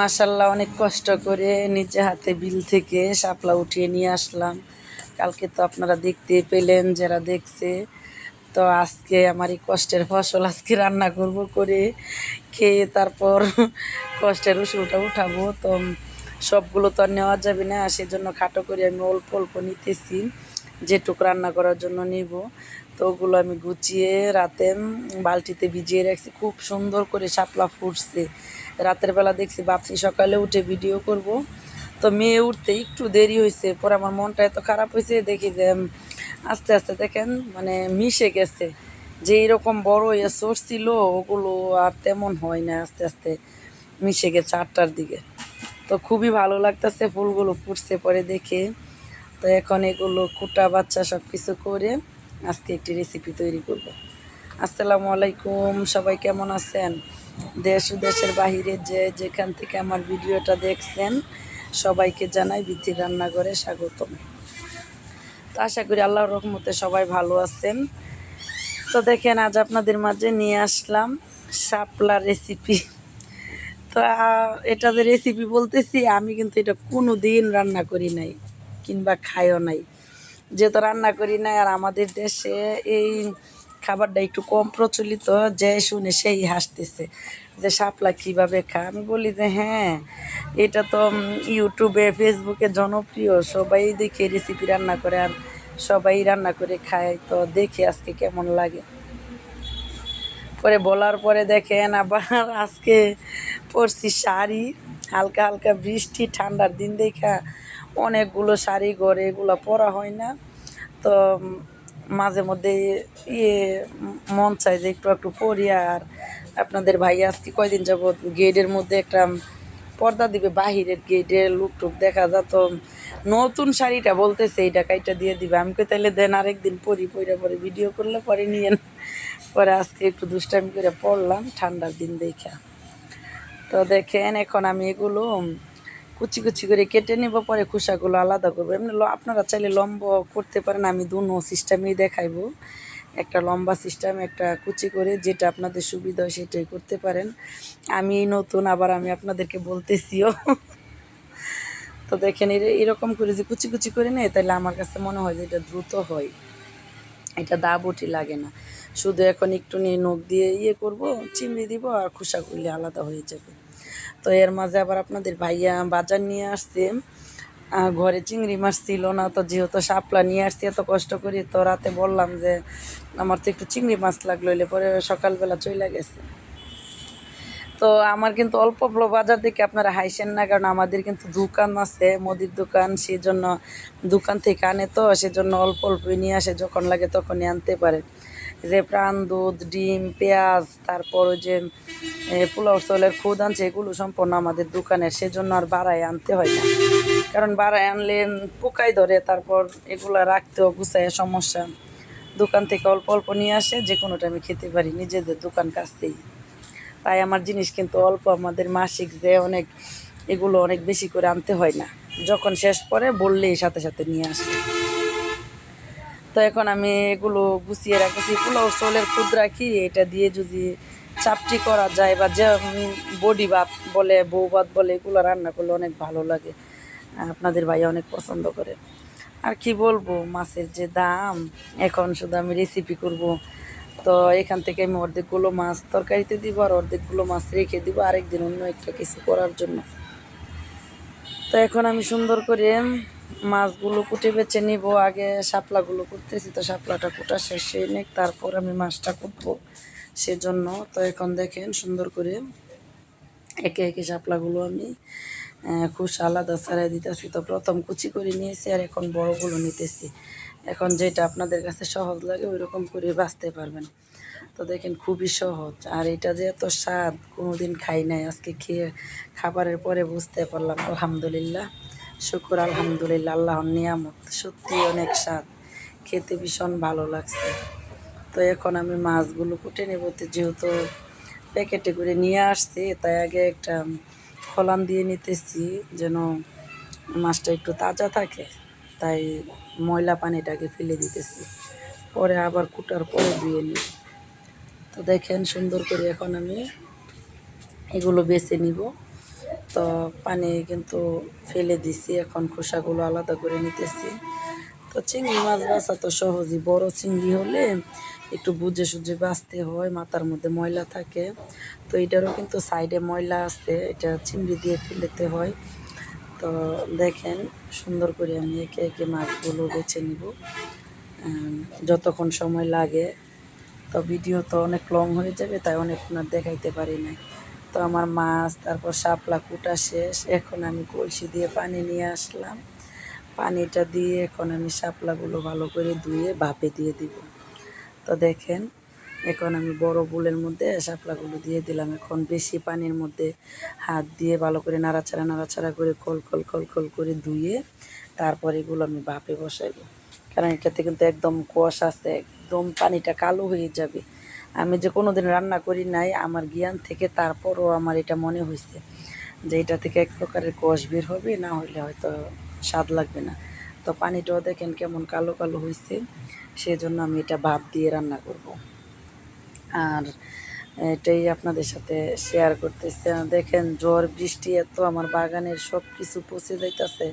মাসাল্লাহ অনেক কষ্ট করে নিচে হাতে বিল থেকে শাপলা উঠিয়ে নিয়ে আসলাম। কালকে তো আপনারা দেখতে পেলেন, যারা দেখছে, তো আজকে আমার এই কষ্টের ফসল আজকে রান্না করব করে খেয়ে তারপর কষ্টের ওষুধটা উঠাবো। তো সবগুলো তো আর নেওয়া যাবে না, সেজন্য খাটো করে আমি অল্প অল্প নিতেছি। যেটুক রান্না করার জন্য নিব। তো ওগুলো আমি গুছিয়ে রাতে বালতিতে ভিজিয়ে রাখছি। খুব সুন্দর করে শাপলা ফুটছে। রাতের বেলা দেখছি ভাবছি সকালে উঠে ভিডিও করব। তো মেয়ে উঠতে একটু দেরি হয়েছে। পরে আমার মনটা এত খারাপ হয়েছে, দেখি যে আস্তে আস্তে দেখেন মানে মিশে গেছে। যে এরকম বড় ইয়ে সোর্স ছিল, ওগুলো আর তেমন হয় না, আস্তে আস্তে মিশে গেছে আটটার দিকে। তো খুবই ভালো লাগতেছে ফুলগুলো ফুটছে পরে দেখে। তো এখন এগুলো কুটা বাচ্চা সব কিছু করে আজকে একটি রেসিপি তৈরি করব। আসসালামু আলাইকুম, সবাই কেমন আছেন? দেশ দেশের বাহিরে যে যেখান থেকে আমার ভিডিওটা দেখছেন, সবাইকে জানাই বিধির রান্নাঘরে স্বাগতম। তো আশা করি আল্লাহর রহমতে সবাই ভালো আছেন। তো দেখেন, আজ আপনাদের মাঝে নিয়ে আসলাম শাপলা রেসিপি তো এটা যে রেসিপি বলতেছি, আমি কিন্তু এটা কোনো দিন রান্না করি নাই। কিংবা খায়ও নাই। যেহেতু রান্না করি না আর আমাদের দেশে এই খাবারটা একটু কম প্রচলিত, যে শুনে সেই হাসতেছে যে শাপলা কীভাবে খায় আমি বলি যে হ্যাঁ এটা তো ইউটিউবে, ফেসবুকে জনপ্রিয়, সবাই দেখে রেসিপি রান্না করে আর সবাই রান্না করে খায়। তো দেখি আজকে কেমন লাগে। পরে বলার পরে দেখেন আবার আজকে পরছি শাড়ি, হালকা হালকা বৃষ্টি, ঠান্ডার দিন দেখা। অনেকগুলো শাড়ি ঘরে এগুলো পরা হয় না। তো মাঝে মধ্যে ইয়ে মন চায় যে একটু একটু পরি আর আপনাদের ভাই আজকে কয়দিন যাবৎ গেটের মধ্যে একটা পর্দা দিবে, বাহিরের গেটে লুক টুক দেখা যেত নতুন শাড়িটা বলতেছে, এইটা কাইটা দিয়ে দিবে। আমি তাহলে দেন আরেকদিন পরি পরে পরে ভিডিও করলে পরে নিয়েন। পরে আজকে একটু দুষ্টামি করে পড়লাম, ঠান্ডার দিন দেখা। তো দেখেন এখন আমি এগুলো কুচি কুচি করে কেটে নিব, পরে খোসাগুলো আলাদা করব। এমনি আপনারা চাইলে লম্বা করতে পারেন, আমি দুনো সিস্টেমেই দেখাইবো। একটা লম্বা সিস্টেম, একটা কুচি করে যেটা আপনাদের সুবিধা হয় সেটাই করতে পারেন। আমি নতুন, আবার আমি আপনাদেরকে বলতেছিও। তো দেখেন, এর- এরকম করে যে কুচি কুচি করে নেয় তাহলে আমার কাছে মনে হয় যে এটা দ্রুত হয়। এটা দা বটি লাগে না। শুধু এখন একটু নিয়ে নখ দিয়ে ইয়ে করব চিমড়ি দিব, আর খোসা করলে আলাদা হয়ে যাবে। তো এর মাঝে আবার আপনাদের ভাইয়া বাজার নিয়ে আসছে। ঘরে চিংড়ি মাছ ছিল না, তো যেহেতু শাপলা নিয়ে আসছি, এত কষ্ট করি তো রাতে বললাম যে, আমার তো একটু চিংড়ি মাছ লাগল এলে পরে সকালবেলা চলে গেছে। তো আমার কিন্তু অল্প অল্প বাজার থেকে আপনারা হাইসেন না, কারণ আমাদের কিন্তু দোকান আছে, মুদির দোকান সেই জন্য দোকান থেকে আনে তো, সেজন্য অল্প অল্প নিয়ে আসে, যখন লাগে তখনই আনতে পারে। যে প্রাণ, দুধ, ডিম, পেঁয়াজ, তারপর যে পোলাও চলের খুদ আনছে এগুলো সম্পূর্ণ আমাদের দোকানের সেজন্য আর বাড়ায় আনতে হয় না। কারণ বাড়ায় আনলে পোকাই ধরে, তারপর এগুলো রাখতেও গুছায়, সমস্যা। দোকান থেকে অল্প অল্প নিয়ে আসে যে কোনোটা আমি খেতে পারি, নিজেদের দোকান কাছতেই তাই আমার জিনিস কিন্তু অল্প, আমাদের মাসিক যে অনেক, এগুলো অনেক বেশি করে আনতে হয় না। যখন শেষ পরে বললেই সাথে সাথে নিয়ে আসে। তো এখন আমি এগুলো গুছিয়ে রাখছি। পোলাও চোলের খুদ রাখি এটা দিয়ে যদি চাপটি করা যায় বা যে বডি ভাত বলে, বউ ভাত বলে, এগুলো রান্না করলে অনেক ভালো লাগে। আপনাদের ভাই অনেক পছন্দ করে। আর কি বলব, মাছের যে দাম, এখন শুধু আমি রেসিপি করব। তো এখান থেকে আমি অর্ধেকগুলো মাছ তরকারিতে দিব আর অর্ধেকগুলো মাছ রেখে দিব আরেকদিন অন্য একটা কিছু করার জন্য। তো এখন আমি সুন্দর করে মাছগুলো কুটে বেছে নিব, আগে শাপলাগুলো করতেছি তো শাপলাটা কুটা শেষে নিক, তারপর আমি মাছটা কুটবো। সেজন্য তো এখন দেখেন সুন্দর করে একে একে শাপলাগুলো আমি খুশ আলাদা ছাড়াই দিতেছি। তো প্রথম কুচি করে নিয়েছি আর এখন বড়গুলো নিতেছি। এখন যেটা আপনাদের কাছে সহজ লাগে ওই রকম করে বাঁচতে পারবেন। তো দেখেন খুবই সহজ। আর এটা যে এত স্বাদ, কোনোদিন খাই নাই। আজকে খেয়ে খাবারের পরে বুঝতে পারলাম, আলহামদুলিল্লাহ। শুকুর, আলহামদুলিল্লাহ, আল্লাহর নিয়ামত। সত্যি অনেক স্বাদ। খেতে ভীষণ ভালো লাগছে। তো এখন আমি মাছগুলো কুটে নেব। যেহেতু প্যাকেটে করে নিয়ে আসছি, তাই আগে একটা ফলান দিয়ে নিতেছি, যেন মাছটা একটু তাজা থাকে। তাই ময়লা পানিটাকে ফেলে দিতেছি। পরে আবার কুটার পরে ধুয়ে নিই তো দেখেন সুন্দর করে এখন আমি এগুলো বেছে নিব। তো পানি কিন্তু ফেলে দিছি, এখন খোসাগুলো আলাদা করে নিতেছি। তো চিংড়ি মাছ বাছা তো সহজই, বড় চিংড়ি হলে একটু বুঝে সুঝে বাঁচতে হয়, মাথার মধ্যে ময়লা থাকে। তো এটারও কিন্তু সাইডে ময়লা আছে, এটা চিংড়ি দিয়ে ফেলেতে হয়। তো দেখেন, সুন্দর করে আমি একে একে মাছগুলো বেছে নিব। যতক্ষণ সময় লাগে। তো ভিডিও তো অনেক লং হয়ে যাবে, তাই অনেকক্ষণ আর দেখাইতে পারি নাই। তো আমার মাছ, তারপর শাপলা কুটা শেষ। এখন আমি কলসি দিয়ে পানি নিয়ে আসলাম। পানিটা দিয়ে এখন আমি শাপলাগুলো ভালো করে ধুয়ে ভাপে দিয়ে দিব। তো দেখেন, এখন আমি বড় বুলের মধ্যে শাপলাগুলো দিয়ে দিলাম। এখন বেশি পানির মধ্যে হাত দিয়ে ভালো করে নাড়াচাড়া নাড়াচাড়া করে খোল খোল খোল খোল করে ধুয়ে তারপর এগুলো আমি ভাপে বসাইব। কারণ এটাতে কিন্তু একদম কষ আছে, একদম পানিটা কালো হয়ে যাবে। আমি যে কোনো দিন রান্না করি নাই, আমার জ্ঞান থেকে তারপরও আমার এটা মনে হয়েছে যে এটা থেকে এক প্রকারের কষ বের হবে, না হলে হয়তো স্বাদ লাগবে না। তো পানিটাও দেখেন কেমন কালো কালো হয়েছে সেই জন্য আমি এটা ভাপ দিয়ে রান্না করব। আর এটাই আপনাদের সাথে শেয়ার করতেছি। দেখেন ঝড়, বৃষ্টি এত, আমার বাগানের সব কিছু পচে যাইতেছে,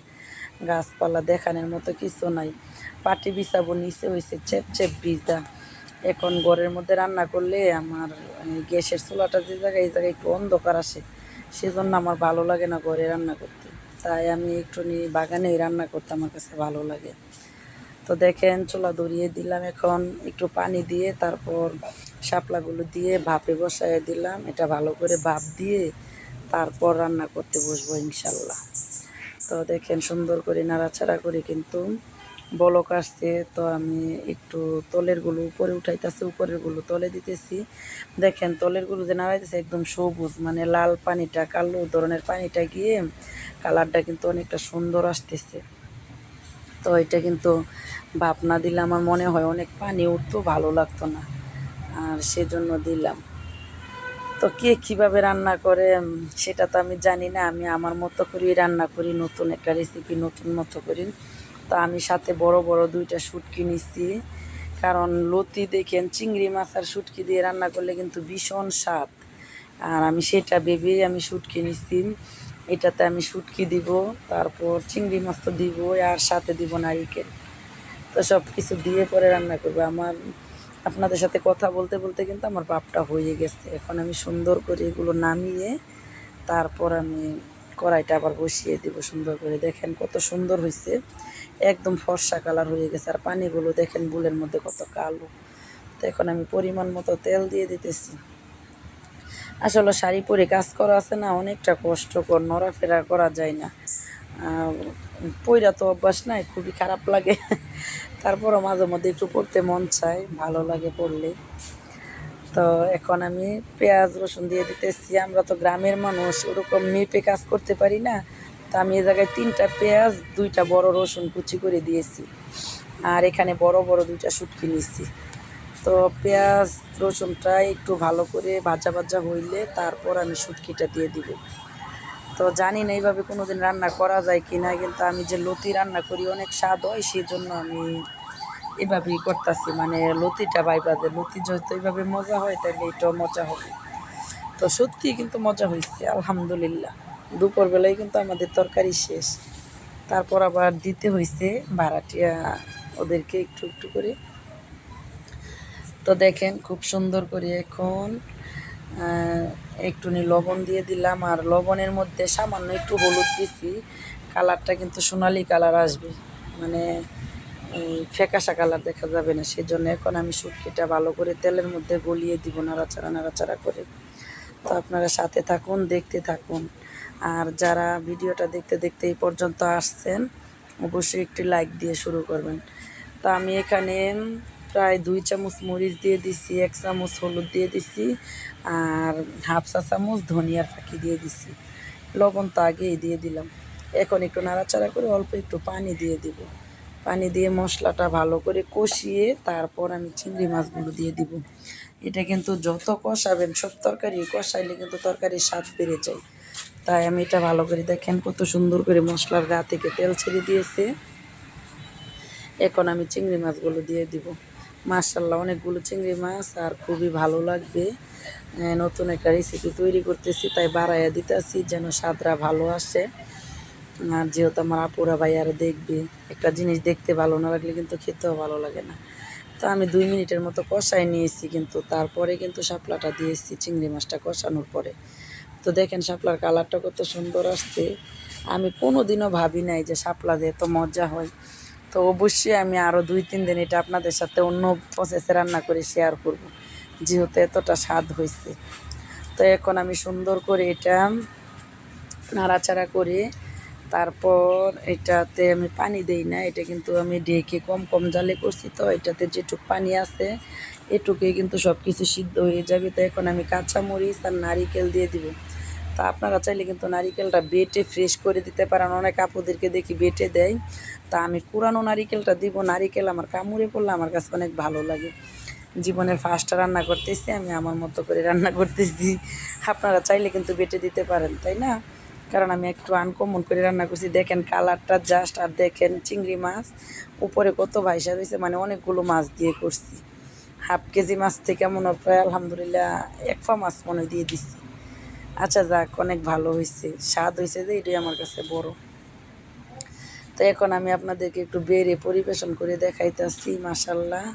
গাছপালা দেখানোর মতো কিছু নাই। পাটি বিছাবো, নিচে হয়েছে চেপ চেপ ভিজা। এখন ঘরের মধ্যে রান্না করলে আমার গ্যাসের চুলাটা যে জায়গায়, এই জায়গায় একটু অন্ধকার আসে, সেজন্য আমার ভালো লাগে না ঘরে রান্না করতে। তাই আমি একটু নিয়ে বাগানেই রান্না করতে আমার কাছে ভালো লাগে। তো দেখেন, চুলা ধরিয়ে দিলাম এখন, একটু পানি দিয়ে তারপর শাপলাগুলো দিয়ে ভাপে বসায় দিলাম। এটা ভালো করে ভাপ দিয়ে তারপর রান্না করতে বসবো ইনশাল্লাহ। তো দেখেন, সুন্দর করে নাড়াচাড়া করে কিন্তু বলক আসছে, তো আমি একটু তলেরগুলো উপরে উঠাইতেছি উপরেরগুলো তলে দিতেছি। দেখেন তলেরগুলো যে নাড়াইতেছে একদম সবুজ মানে লাল পানিটা, কালো ধরনের পানিটা গিয়ে কালারটা কিন্তু অনেকটা সুন্দর আসতেছে। তো এটা কিন্তু ভাপ না দিলে আমার মনে হয় অনেক পানি উঠতো, ভালো লাগতো না। আর সেজন্য দিলাম। তো কে কীভাবে রান্না করে সেটা তো আমি জানি না। আমি আমার মতো করেই রান্না করি, নতুন একটা রেসিপি নতুন মতো করি। তো আমি সাথে বড় বড় দুইটা শুটকি নিচ্ছি কারণ লতি দেখেন, চিংড়ি মাছ আর শুটকি দিয়ে রান্না করলে কিন্তু ভীষণ স্বাদ। আর আমি সেটা ভেবেই আমি শুটকি নিচ্ছি এটাতে আমি শুটকি দিব, তারপর চিংড়ি মাছ তো দিব আর সাথে দিব নারিকেল। তো সব কিছু দিয়ে পরে রান্না করব। আমার, আপনাদের সাথে কথা বলতে বলতে কিন্তু আমার বাপটা হয়ে গেছে। এখন আমি সুন্দর করে এগুলো নামিয়ে, তারপর আমি কড়াইটা আবার বসিয়ে দিব সুন্দর করে। দেখেন কত সুন্দর হয়েছে একদম ফর্সা কালার হয়ে গেছে। আর পানিগুলো দেখেন বুলের মধ্যে কত কালো। তো এখন আমি পরিমাণ মতো তেল দিয়ে দিতেছি। আসলে শাড়ি পরে কাজ করা আছে না, অনেকটা কষ্টকর, নড়াফেরা করা যায় না। পইরা তো অভ্যাস নাই, খুবই খারাপ লাগে। তারপরও মাঝে মধ্যে একটু পড়তে মন চায়, ভালো লাগে পড়লে। তো এখন আমি পেঁয়াজ, রসুন দিয়ে দিতেছি। আমরা তো গ্রামের মানুষ, ওরকম মেপে কাজ করতে পারি না। তো আমি এ জায়গায় তিনটা পেঁয়াজ, দুইটা বড় রসুন কুচি করে দিয়েছি। আর এখানে বড় বড় দুইটা শুটকি নিচ্ছি তো পেঁয়াজ, রসুনটা একটু ভালো করে ভাজা ভাজা হইলে তারপর আমি শুটকিটা দিয়ে দিব। তো জানি না এইভাবে কোনো দিন রান্না করা যায় কি না কিন্তু আমি যে লতি রান্না করি অনেক স্বাদ হয় সেই জন্য আমি এভাবেই করতেছি মানে লতিটা বাইবাদে লতি যেহেতু এইভাবে মজা হয় তাহলে এটাও মজা হবে। তো সত্যি কিন্তু মজা হয়েছে আলহামদুলিল্লাহ। দুপুরবেলায় কিন্তু আমাদের তরকারি শেষ। তারপর আবার দিতে হয়েছে ভাড়াটিয়া ওদেরকে একটু একটু করে। তো দেখেন খুব সুন্দর করে এখন একটুনি লবণ দিয়ে দিলাম, আর লবণের মধ্যে সামান্য একটু হলুদ দিছি। কালারটা কিন্তু সোনালি কালার আসবে মানে এই ফ্যাকাশা কালার দেখা যাবে না। সেই জন্য এখন আমি শুটকিটা ভালো করে তেলের মধ্যে গলিয়ে দিব, নাড়াচাড়া নাড়াচাড়া করে। তো আপনারা সাথে থাকুন, দেখতে থাকুন। আর যারা ভিডিওটা দেখতে দেখতে এই পর্যন্ত আসছেন, অবশ্যই একটি লাইক দিয়ে শুরু করবেন। তো আমি এখানে প্রায় দুই চামচ মরিচ দিয়ে দিছি, এক চামচ হলুদ দিয়ে দিছি, আর হাফ চা চামচ ধনিয়ার ফাঁকি দিয়ে দিছি। লবণ তো আগেই দিয়ে দিলাম। এখন একটু নাড়াচাড়া করে অল্প একটু পানি দিয়ে দিব। পানি দিয়ে মশলাটা ভালো করে কষিয়ে তারপর আমি চিংড়ি মাছগুলো দিয়ে দিব। এটা কিন্তু যত কষাবেন, সব তরকারি কষাইলে কিন্তু তরকারির স্বাদ বেড়ে যায়। তাই আমি এটা ভালো করে দেখেন কত সুন্দর করে মশলার গা থেকে তেল ছেড়ে দিয়েছে। এখন আমি চিংড়ি মাছগুলো দিয়ে দিব। মার্শাল্লাহ অনেকগুলো চিংড়ি মাছ আর খুবই ভালো লাগবে। নতুন একটা রেসিপি তৈরি করতেছি, তাই বাড়াইয়া দিতেছি যেন স্বাদরা ভালো আসে। আর যেহেতু আমার আপুরা ভাইয়ারা দেখবে, একটা জিনিস দেখতে ভালো না লাগলে কিন্তু খেতেও ভালো লাগে না। তো আমি দুই মিনিটের মতো কষাই নিয়েছি কিন্তু, তারপরে কিন্তু শাপলাটা দিয়েছি, চিংড়ি মাছটা কষানোর পরে। তো দেখেন শাপলার কালারটা কত সুন্দর আসছে। আমি কোনো দিনও ভাবি নাই যে শাপলা দিয়ে এত মজা হয়। তো অবশ্যই আমি আরও দুই, তিন দিন এটা আপনাদের সাথে অন্য প্রসেসে রান্না করে শেয়ার করব, যেহেতু এতটা স্বাদ হয়েছে। তো এখন আমি সুন্দর করে এটা নাড়াচাড়া করে তারপর এটাতে আমি পানি দেই না, এটা কিন্তু আমি ডেকে কম কম জালে করছি তো, এটাতে যেটুক পানি আছে এটুকুই কিন্তু সব কিছু সিদ্ধ হয়ে যাবে। তো এখন আমি কাঁচামরিচ আর নারিকেল দিয়ে দিব। তা আপনারা চাইলে কিন্তু নারিকেলটা বেটে ফ্রেশ করে দিতে পারেন। অনেক আপুদেরকে দেখি বেটে দেয়। তা আমি কুরানো নারিকেলটা দিব। নারিকেল আমার কামড়ে পড়লে আমার কাছে অনেক ভালো লাগে। জীবনের ফার্স্ট রান্না করতেছি আমি, আমার মতো করে রান্না করতেছি। আপনারা চাইলে কিন্তু বেটে দিতে পারেন, তাই না? কারণ আমি একটু আনকমন করে রান্না করছি। দেখেন কালারটা জাস্ট আর দেখেন চিংড়ি মাছ, উপরে কত ভাইসা রয়েছে মানে অনেকগুলো মাছ দিয়ে করছি। হাফ কেজি মাছ থেকে মনে প্রায় আলহামদুলিল্লাহ এক পা মাছ মনে দিয়ে দিছি। আচ্ছা যাক, অনেক ভালো হয়েছে। স্বাদ হয়েছে যে এটাই আমার কাছে বড়। তো এখন আমি আপনাদেরকে একটু বেড়ে পরিবেশন করে দেখাইতেছি মাসাল্লাহ